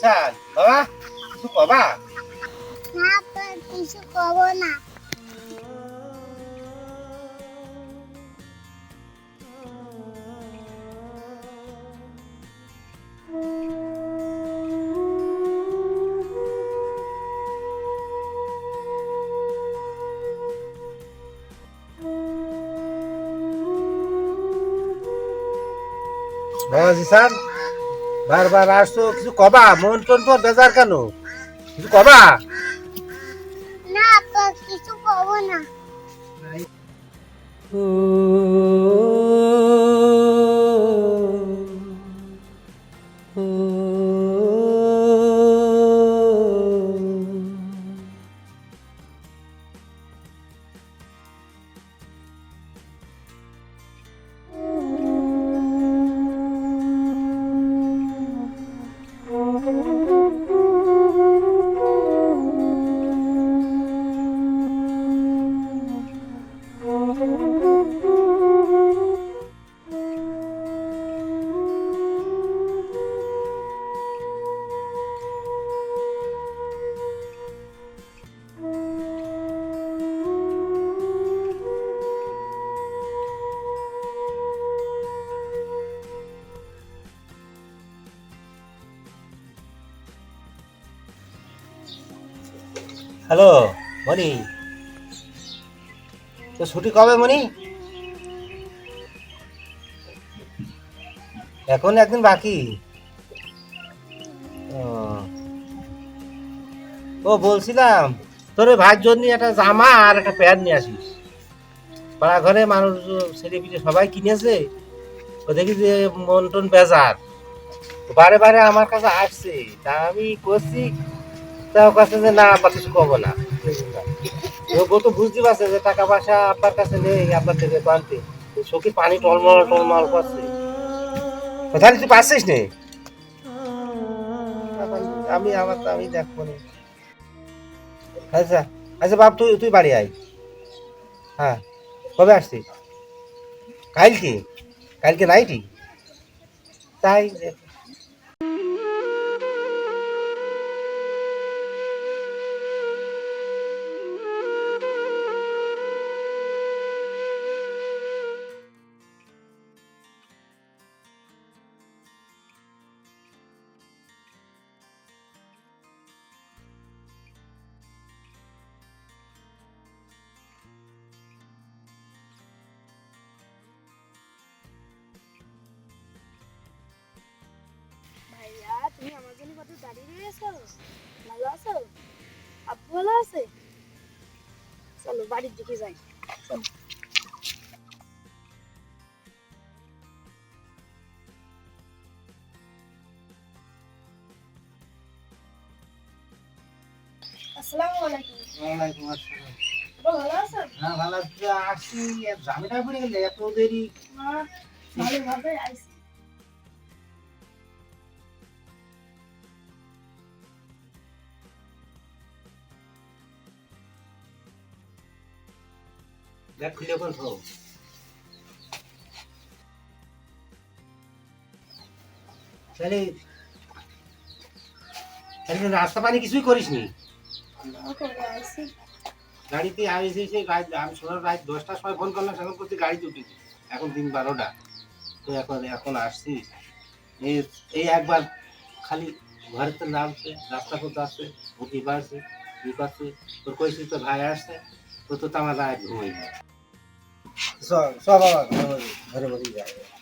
জিসান বাবা কিছু কবা না তো কিছু করব না হ্যাঁ জিসান বারবার আসছো কিছু কবা? মন টন তোর বেজার কেন? কিছু কবা? না কিছু কব না। হ্যালো মনি তো ছুটি কবে মনি এখন একদিন বাকি। ও। বলছিলাম, তোর ভাইয়ের জন্য একটা জামা আর একটা প্যান্ট নিয়ে আসিস। পাড়া ঘরে মানুষ, ছেলে পিলে সবাই কিনেছে। ও দেখি যে মন টন বেজার। বারে বারে আমার কাছে আসছে। তা আমি করছি তা ও কাছে যে না আপা কিছু কবো না। ও বুঝতে পারছে যে টাকা পয়সা আপনার কাছে নেই, আপনার থেকে বানতে চোখে পানি টলমল টলমল করছে। কোথায় তুই পাচ্ছিস নে? আমি আমার আমি দেখব নে। আচ্ছা আচ্ছা বাপ, তুই তুই বাড়ি আয়। হ্যাঁ কবে আসছিস? কালকে? কালকে নাইটি? তাই কত দাঁড়িয়ে রয়েছো ভালো আছো? আব্বু ভালো আছে? চলো বাড়ির দিকে যাই। চলো। আসসালামু আলাইকুম। ওয়ালাইকুম আসসালাম। ভালো আছো হ্যাঁ ভালো আছি। আসছি জামিটা পড়ে গেলে এত দেরি? ভালোভাবে আইছি দেখ খুলে থো তাহলে তাহলে রাস্তা পানি কিছুই করিসনি? ভালো করে আইছি গাড়িতে আমি সেই আমি শোনার রাত দশটার সময় ফোন করলাম, সেখান করতে গাড়িতে উঠেছি এখন দিন বারোটা। তো এখন এখন আসছিস এই এই একবার খালি ঘরেতে নামছে, রাস্তা করতে আসছে বুদ্ধি বাড়ছে ই করছে তোর কইছিস তো ভাই আসছে তো তো আমার রাত ঘুমাই সব সব বাবা ঘরে বসে যায় জিসান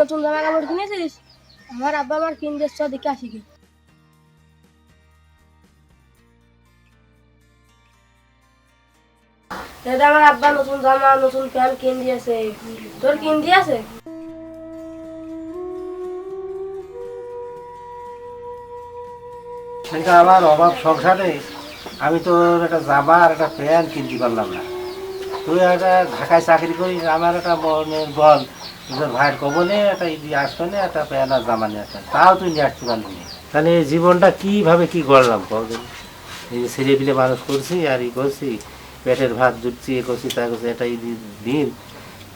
নতুন জামা কাপড় কিনেছিস? আমার আব্বা আমার কিনতে এসছে দেখে আসি এটা আমার আব্বা নতুন জামা, নতুন প্যান্ট কিন দিয়েছে। তোর কিন দিয়েছে? সেটা আমার অভাব সংসারে। আমি তোর একটা জামা আর একটা প্যান্ট কিনতে পারলাম না। তুই একটা ঢাকায় চাকরি করিস, আমার একটা বল। তোর ভাইয়ের কবনে একটা ইদি আসনে, একটা প্যান্ট আর জামা নিয়ে আসতেন তাও তুই নিয়ে আসতে পারলি না। তাহলে জীবনটা কীভাবে কী করলাম কদিন এই ছেলে পিলে মানুষ করছি আর ই করছি, পেটের ভাত জুটছি, এ করছি, তা করছি, এটা ঈদ দিন।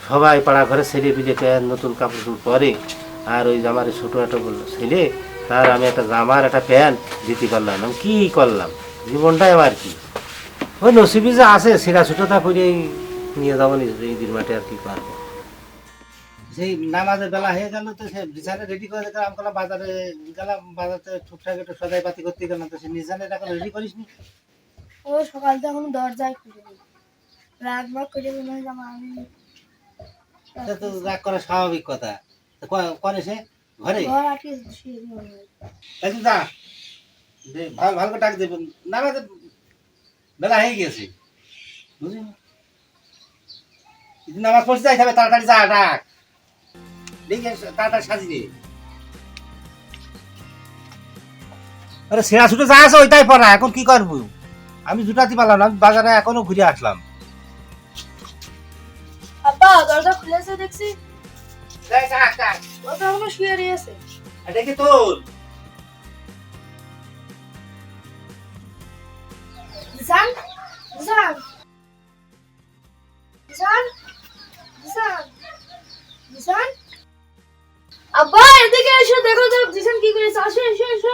সবাই পাড়া ঘরে ছেলে পিলে নতুন কাপড় চোপড় পরে, আর ওই আমার ছোটো একটা বলল, ছেলে, তার আমি একটা জামার একটা প্যান্ট দিতে পারলাম না। কি করলাম? জীবনটাই আমার কি? ওই নসিবি যে আছে সেরা ছোটোটা করেই নিয়ে যাব নিজের ঈদের মাঠে আর কি করব সেই নামাজের বেলা হয়ে গেল তো সে বিছানা রেডি করে গেলাম করলাম বাজারে গেলাম বাজারে টুকটাক একটু সদাই পাতি করতে গেলাম তো সে এখন রেডি করিস নি ও সকাল থেকে এখন দরজায় খুলে ভাগ করে মনে হয় আমি তা তো রাগ করা স্বাভাবিক কথা। তা করে সে? ঘরে? ঘর আটকে শুয়ে দিই এই যা ভালো ভালো করে ডাক দেবেন নামাজ বেলা হয়ে গেছে। বুঝলি? নামাজ পড়তে যাই তবে তাড়াতাড়ি যা ডাক দেখে তাড়াতাড়ি আরে সেরা ছুটে যা আছে ওইটাই পড়া এখন কি করব? আমি জুটাতে পারলাম না বাজারে এখনও ঘুরে আসলাম। আব্বা দরজা খুলেছে দেখছি। শুয়ে রয়েছে। এটা কি তোর। জিসান জিসান জিসান জিসান জিসান আব্বা এদিকে এসো দেখো তো জিসান কি করেছে আসো এসো এসো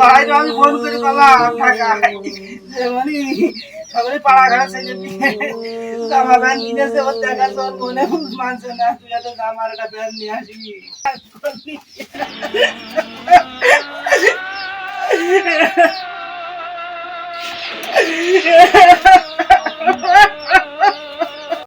ভাই আমি ফোন করে বাবা ফাঁকা মানে সবাই পাড়া ঘাড়া সেজে জামা প্যান্ট কিনেছে ওর দেখা তোর মনে মানছে না তুই এত জামার একটা প্যান্ট নিয়ে আসবি Yeah.